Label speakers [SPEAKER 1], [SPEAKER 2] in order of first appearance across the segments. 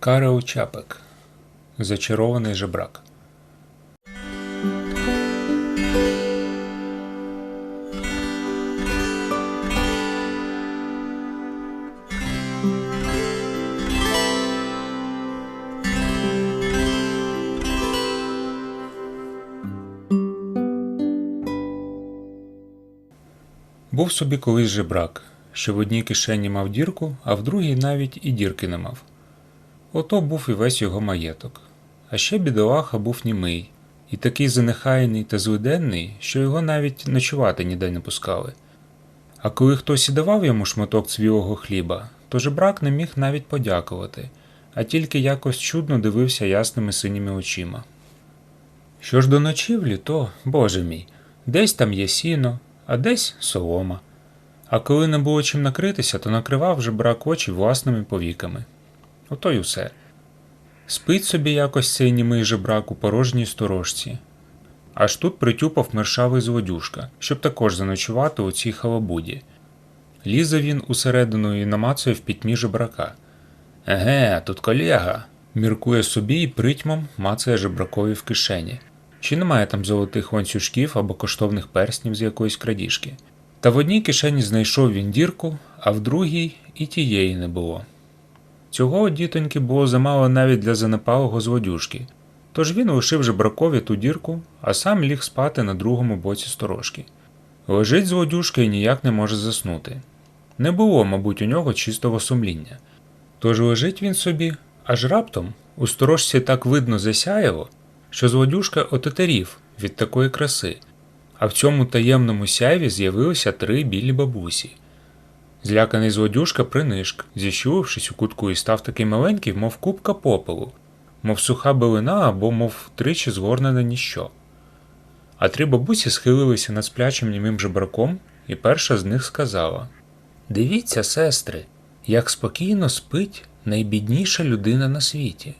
[SPEAKER 1] Карел Чапек. Зачарований жебрак. Був собі колись жебрак, що в одній кишені мав дірку, а в другій навіть і дірки не мав. Ото був і весь його маєток. А ще бідолаха був німий, і такий занехайний та злиденний, що його навіть ночувати ніде не пускали. А коли хтось і давав йому шматок цвілого хліба, то жебрак не міг навіть подякувати, а тільки якось чудно дивився ясними синіми очима. Що ж до ночівлі, то, боже мій, десь там є сіно, а десь солома. А коли не було чим накритися, то накривав жебрак очі власними повіками. Ото й усе. Спить собі якось цей німий жебрак у порожній сторожці. Аж тут притюпав мершавий злодюшка, щоб також заночувати у цій халабуді. Лізе він усередину і намацує в пітьмі жебрака. Еге, тут колега. міркує собі і притьмом мацає жебракові в кишені. Чи немає там золотих ланцюжків або коштовних перснів з якоїсь крадіжки? Та в одній кишені знайшов він дірку, а в другій і тієї не було. Цього дітоньки було замало навіть для занепалого злодюжки, тож він лишив жебракові ту дірку, а сам ліг спати на другому боці сторожки. Лежить злодюжка і ніяк не може заснути. Не було, мабуть, у нього чистого сумління. Тож лежить він собі, аж раптом у сторожці так видно засяяло, що злодюжка отетерів від такої краси, а в цьому таємному сяйві з'явилися три білі бабусі. Зляканий злодюжка принишк, зіщулившись у кутку і став такий маленький, мов купка попелу, мов суха билина або мов тричі згорнене ніщо. А три бабусі схилилися над сплячим німим жебраком, і перша з них сказала Дивіться, сестри, як спокійно спить найбідніша людина на світі.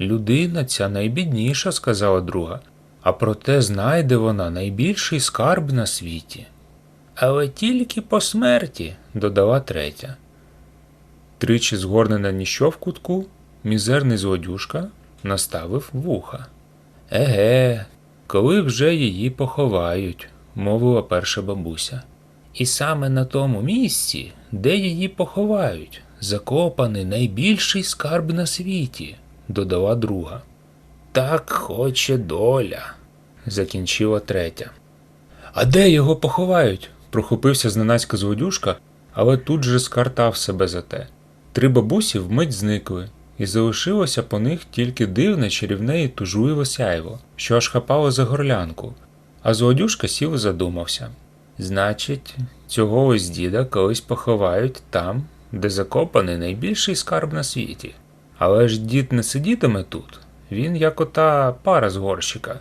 [SPEAKER 1] Людина ця найбідніша, сказала друга, а проте знайде вона найбільший скарб на світі. Але тільки по смерті, додала третя. Тричі згорнена ніщо в кутку, мізерний злодюшка наставив вуха. Еге, коли вже її поховають, мовила перша бабуся. І саме на тому місці, де її поховають, закопаний найбільший скарб на світі, додала друга. Так хоче доля, закінчила третя. А де його поховають? Прохопився зненацька злодюшка, але тут же скартав себе за те. Три бабусі вмить зникли, і залишилося по них тільки дивне чарівне і тужливе сяйво, що аж хапало за горлянку, а злодюшка сів і задумався. Значить, цього ось діда колись поховають там, де закопаний найбільший скарб на світі. Але ж дід не сидітиме тут, він як ота пара з горщика.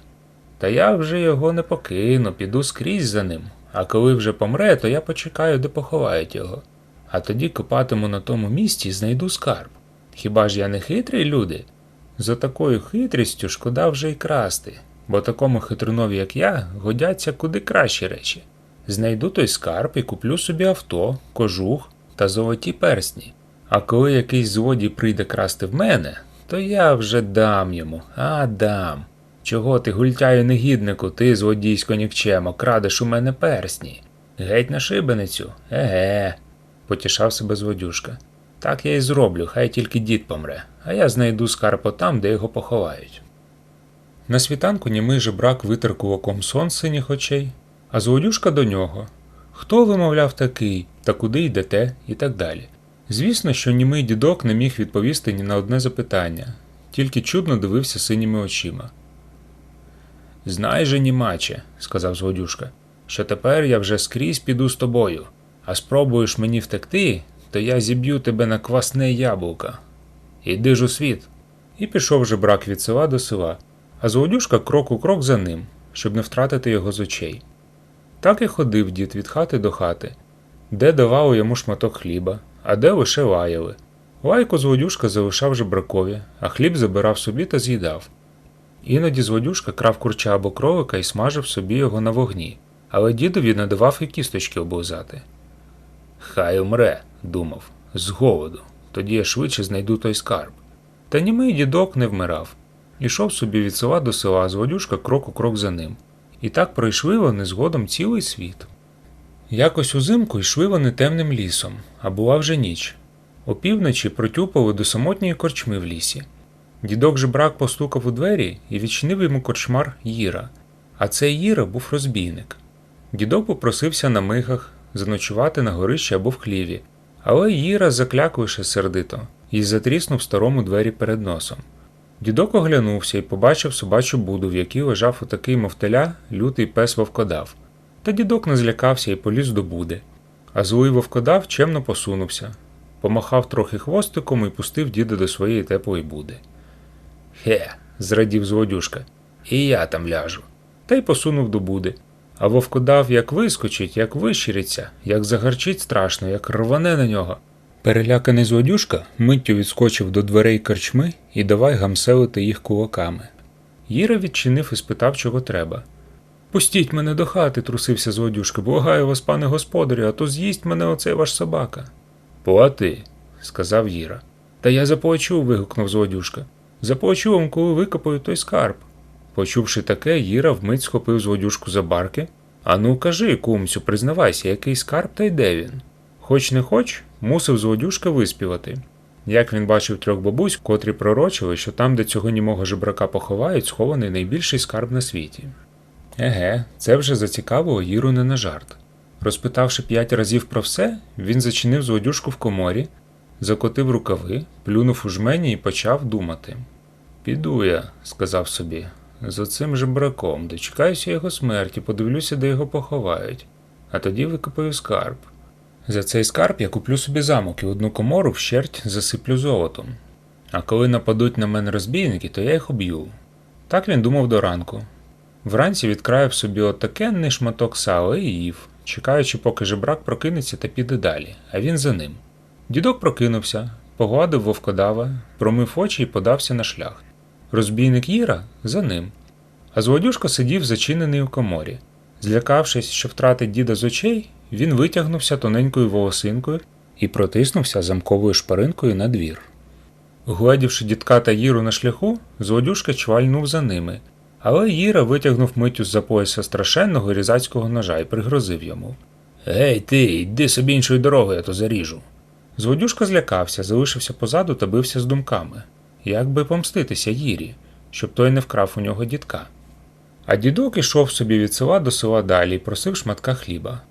[SPEAKER 1] Та я вже його не покину, піду скрізь за ним, а коли вже помре, то я почекаю, де поховають його. А тоді копатиму на тому місці і знайду скарб. Хіба ж я не хитрий, люди? За такою хитрістю шкода вже й красти, бо такому хитрунові, як я, годяться куди кращі речі. Знайду той скарб і куплю собі авто, кожух та золоті персні. А коли якийсь злодій прийде красти в мене, то я вже дам йому, а дам. Чого ти, гультяю негіднику, ти, злодійсько нікчемо, крадеш у мене персні? Геть на шибеницю? Еге, потішав себе злодюшка. Так я й зроблю, хай тільки дід помре, а я знайду скарб там, де його поховають. На світанку німий жебрак витер кулаком сон синіх очей, а злодюшка до нього. Хто вимовляв такий, та куди йдете, і так далі. Звісно, що німий дідок не міг відповісти ні на одне запитання, тільки чудно дивився синіми очима. Знай же, німаче, сказав злодюшка, що тепер я вже скрізь піду з тобою, а спробуєш мені втекти, то я зіб'ю тебе на квасне яблука. Іди ж у світ. І пішов жебрак від села до села, а злодюшка крок у крок за ним, щоб не втратити його з очей. Так і ходив дід від хати до хати, де давали йому шматок хліба, а де лише лаяли. Лайку злодюшка залишав жебракові, а хліб забирав собі та з'їдав. Іноді злодюшка крав курча або кролика і смажив собі його на вогні, але дідові не давав і кісточки облизати. Хай умре, думав, з голоду, тоді я швидше знайду той скарб. Та німий дідок не вмирав. Ішов собі від села до села, зводюшка крок у крок за ним. І так пройшли вони згодом цілий світ. Якось узимку йшли вони темним лісом, а була вже ніч. Опівночі протюпали до самотньої корчми в лісі. Дідок жебрак постукав у двері і відчинив йому корчмар Їра. А цей Їра був розбійник. Дідок попросився на михах заночувати на горищі або в хліві, але Їра закляк лише сердито і затріснув старому двері перед носом. Дідок оглянувся і побачив собачу буду, в якій лежав отакий мовтеля лютий пес вовкодав. Та дідок не злякався і поліз до буди. А злий вовкодав чемно посунувся, помахав трохи хвостиком і пустив діда до своєї теплої буди. Хе, зрадів злодюшка, і я там ляжу. Та й посунув до буди. А вовкодав як вискочить, як вищириться, як загарчить страшно, як рване на нього. Переляканий злодюшка миттю відскочив до дверей корчми і давай гамселити їх кулаками. Їра відчинив і спитав, чого треба. Пустіть мене до хати, трусився злодюшка, благаю вас, пане господарю, а то з'їсть мене оцей ваш собака. Плати, сказав Їра. Та я заплачу. вигукнув злодюшка. Заплачу вам, коли викопаю той скарб. Почувши таке, Їра вмить схопив злодюшку за барки. Ану, кажи, кумцю, признавайся, який скарб та й де він. Хоч не хоч, мусив злодюшка виспівати. Як він бачив трьох бабусь, котрі пророчили, що там, де цього німого жебрака поховають, схований найбільший скарб на світі. Еге, це вже зацікавило Їру не на жарт. Розпитавши п'ять разів про все, він зачинив злодюшку в коморі, закотив рукави, плюнув у жмені і почав думати. Піду я, сказав собі, з оцим жебраком, дочекаюся його смерті, подивлюся, де його поховають, а тоді викопаю скарб. За цей скарб я куплю собі замок і одну комору вщерть засиплю золотом. А коли нападуть на мене розбійники, то я їх уб'ю. Так він думав до ранку. Вранці відкраїв собі отакенний шматок сала і їв, чекаючи, поки жебрак прокинеться та піде далі, а він за ним. Дідок прокинувся, погладив вовкодава, промив очі і подався на шлях. Розбійник Їра за ним. А злодюшка сидів зачинений у коморі. Злякавшись, що втратить діда з очей, він витягнувся тоненькою волосинкою і протиснувся замковою шпаринкою на двір. Гладівши дідка та Їру на шляху, злодюшка чвальнув за ними, але Їра витягнув миттю з-за пояса страшенного різацького ножа і пригрозив йому. Гей, ти, йди собі іншою дорогою, а то заріжу. Злодюшка злякався, залишився позаду та бився з думками, як би помститися Їрі, щоб той не вкрав у нього дідка. А дідок ішов собі від села до села далі і просив шматка хліба.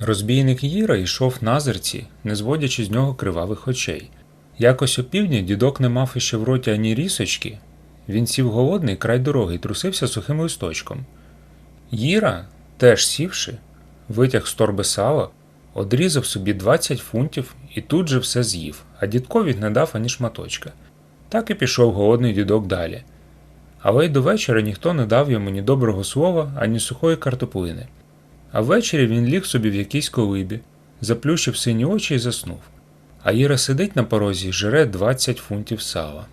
[SPEAKER 1] Розбійник Їра йшов на зерці, не зводячи з нього кривавих очей. Якось опівдні дідок не мав іще в роті ані рісочки. Він сів голодний край дороги і трусився сухим листочком. Їра, теж сівши, витяг з торби сало, одрізав собі 20 фунтів і тут же все з'їв, а дідкові не дав ані шматочка. Так і пішов голодний дідок далі. Але й до вечора ніхто не дав йому ні доброго слова, ані сухої картоплини. А ввечері він ліг собі в якійсь колибі, заплющив сині очі і заснув. А Іра сидить на порозі і жре 20 фунтів сала.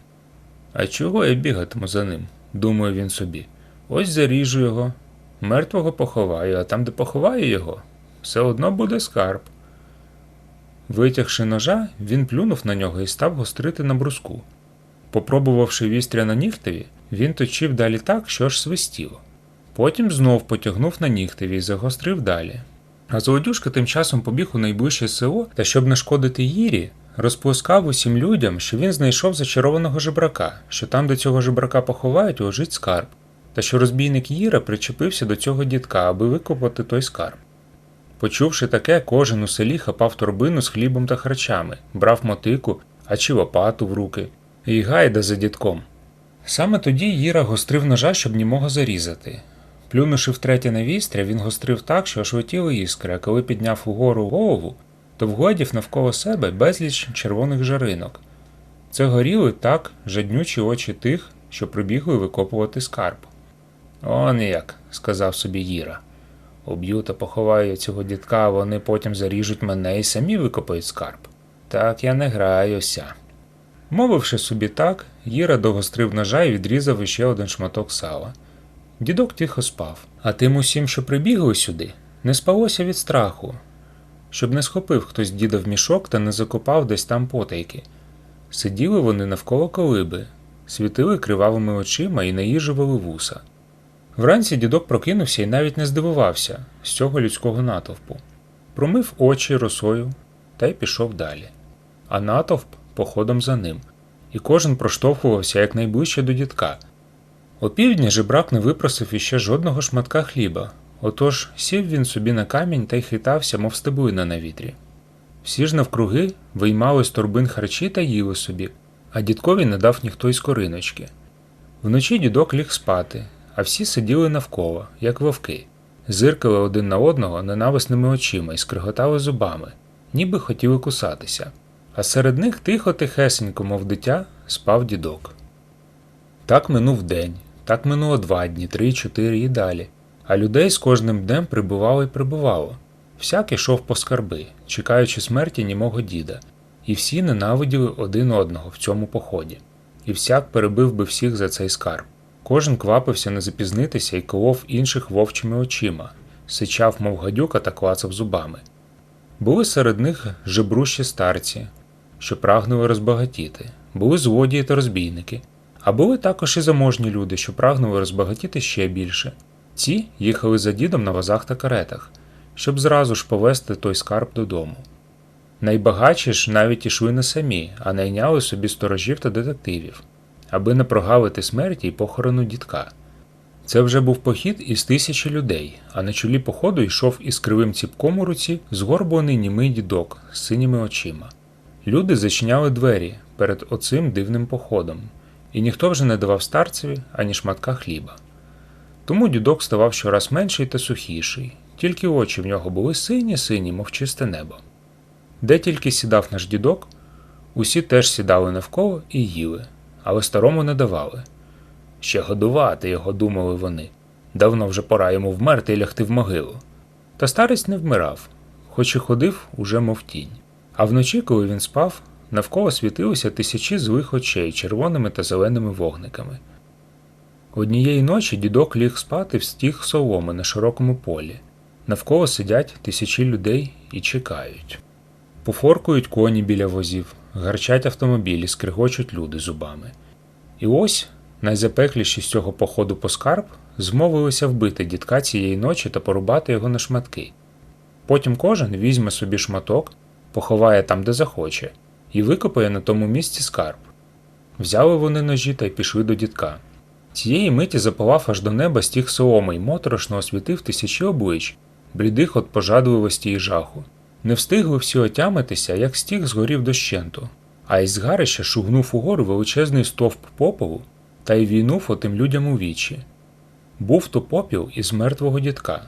[SPEAKER 1] А чого я бігатиму за ним? думає він собі. Ось заріжу його, мертвого поховаю, а там, де поховаю його, все одно буде скарб. Витягши ножа, він плюнув на нього і став гострити на бруску. Попробувавши вістря на нігтеві, він точив далі так, що аж свистіло. Потім знов потягнув на нігтеві і загострив далі. А золодюшка тим часом побіг у найближче село та, щоб не шкодити Їрі, розплескав усім людям, що він знайшов зачарованого жебрака, що там до цього жебрака поховають лежить скарб, та що розбійник Їра причепився до цього дідка, аби викопати той скарб. Почувши таке, кожен у селі хапав торбину з хлібом та харчами, брав мотику, а чи лопату в руки, і гайда за дідком. Саме тоді Їра гострив ножа, щоб німого зарізати. Плюнувши втретє на вістря, він гострив так, що аж летіли іскри, а коли підняв угору голову, то вгледів навколо себе безліч червоних жаринок. Це горіли так жаднючі очі тих, що прибігли викопувати скарб. Он як, сказав собі Їра. Уб'ю та поховаю цього дідка, вони потім заріжуть мене і самі викопають скарб. Так я не граюся. Мовивши собі так, Їра догострив ножа і відрізав іще один шматок сала. Дідок тихо спав, а тим усім, що прибігли сюди, не спалося від страху, щоб не схопив хтось діда в мішок та не закопав десь там потайки. Сиділи вони навколо колиби, світили кривавими очима і наїжували вуса. Вранці дідок прокинувся і навіть не здивувався з цього людського натовпу. Промив очі росою та й пішов далі. А натовп походом за ним, і кожен проштовхувався якнайближче до дідка. Опівдня жебрак не випросив іще жодного шматка хліба, отож сів він собі на камінь та й хитався, мов стеблина на вітрі. Всі ж навкруги виймали з торбин харчі та їли собі, а дідкові не дав ніхто й скориночки. Вночі дідок ліг спати, а всі сиділи навколо, як вовки, зиркали один на одного ненависними очима і скриготали зубами, ніби хотіли кусатися. А серед них тихо тихесенько, мов дитя, спав дідок. Так минув день, так минуло два дні, три, чотири і далі, а людей з кожним днем прибувало і прибувало. Всяк ішов по скарби, чекаючи смерті німого діда, і всі ненавиділи один одного в цьому поході, і всяк перебив би всіх за цей скарб. Кожен квапився не запізнитися і колов інших вовчими очима, сичав, мов гадюка та клацав зубами. Були серед них жебрущі старці, що прагнули розбагатіти, були злодії та розбійники, а були також і заможні люди, що прагнули розбагатіти ще більше. Ці їхали за дідом на возах та каретах, щоб зразу ж повезти той скарб додому. Найбагатші ж навіть ішли не самі, а найняли собі сторожів та детективів, аби не прогавити смерті й похорону дідка. Це вже був похід із тисячі людей, а на чолі походу йшов із кривим ціпком у руці згорблений німий дідок з синіми очима. Люди зачиняли двері перед оцим дивним походом, і ніхто вже не давав старцеві ані шматка хліба. Тому дідок ставав щораз менший та сухіший, тільки очі в нього були сині сині, мов чисте небо. Де тільки сідав наш дідок, усі теж сідали навколо і їли, але старому не давали. Ще годувати його, думали вони. Давно вже пора йому вмерти і лягти в могилу. Та старець не вмирав, хоч і ходив уже мов тінь. А вночі, коли він спав, навколо світилися тисячі злих очей червоними та зеленими вогниками. Однієї ночі дідок ліг спати в стіг соломи на широкому полі. Навколо сидять тисячі людей і чекають. Пофоркують коні біля возів, гарчать автомобілі, скригочуть люди зубами. І ось найзапекліші з цього походу по скарб змовилися вбити дідка цієї ночі та порубати його на шматки. Потім кожен візьме собі шматок, поховає там, де захоче, і викопає на тому місці скарб. Взяли вони ножі та й пішли до дідка. Цієї миті запалав аж до неба стіг соломи й моторошно освітив тисячі облич, блідих від пожадливості і жаху. Не встигли всі отямитися, як стіг згорів дощенту, а із згарища шугнув угору величезний стовп попелу та й війнув отим людям у вічі. Був то попіл із мертвого дідка.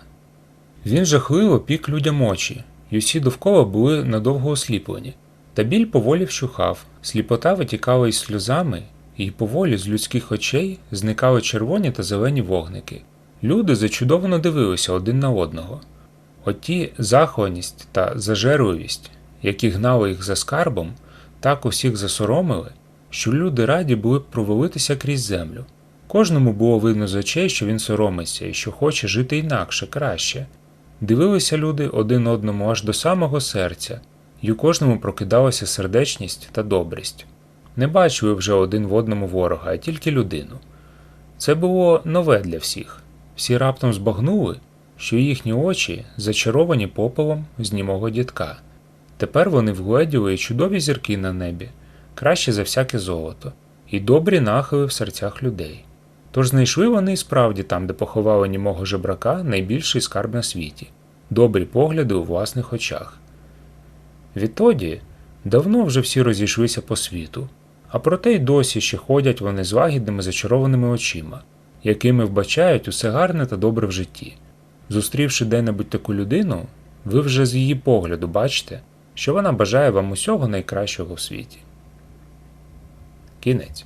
[SPEAKER 1] Він жахливо пік людям очі, й усі довкола були надовго осліплені, та біль поволі вщухав, сліпота витікала із сльозами, і поволі з людських очей зникали червоні та зелені вогники. Люди зачудовано дивилися один на одного. Оті захованість та зажерливість, які гнали їх за скарбом, так усіх засоромили, що люди раді були б провалитися крізь землю. Кожному було видно з очей, що він соромиться і що хоче жити інакше, краще. Дивилися люди один одному аж до самого серця, і у кожному прокидалася сердечність та добрість. Не бачили вже один в одному ворога, а тільки людину. Це було нове для всіх. Всі раптом збагнули, що їхні очі зачаровані попелом з німого дідка. Тепер вони вгледіли чудові зірки на небі, краще за всяке золото, і добрі нахили в серцях людей. Тож знайшли вони і справді там, де поховали німого жебрака, найбільший скарб на світі, добрі погляди у власних очах. Відтоді давно вже всі розійшлися по світу, а проте й досі ще ходять вони з лагідними зачарованими очима, якими вбачають усе гарне та добре в житті. Зустрівши де-небудь таку людину, ви вже з її погляду бачите, що вона бажає вам усього найкращого в світі. Кінець.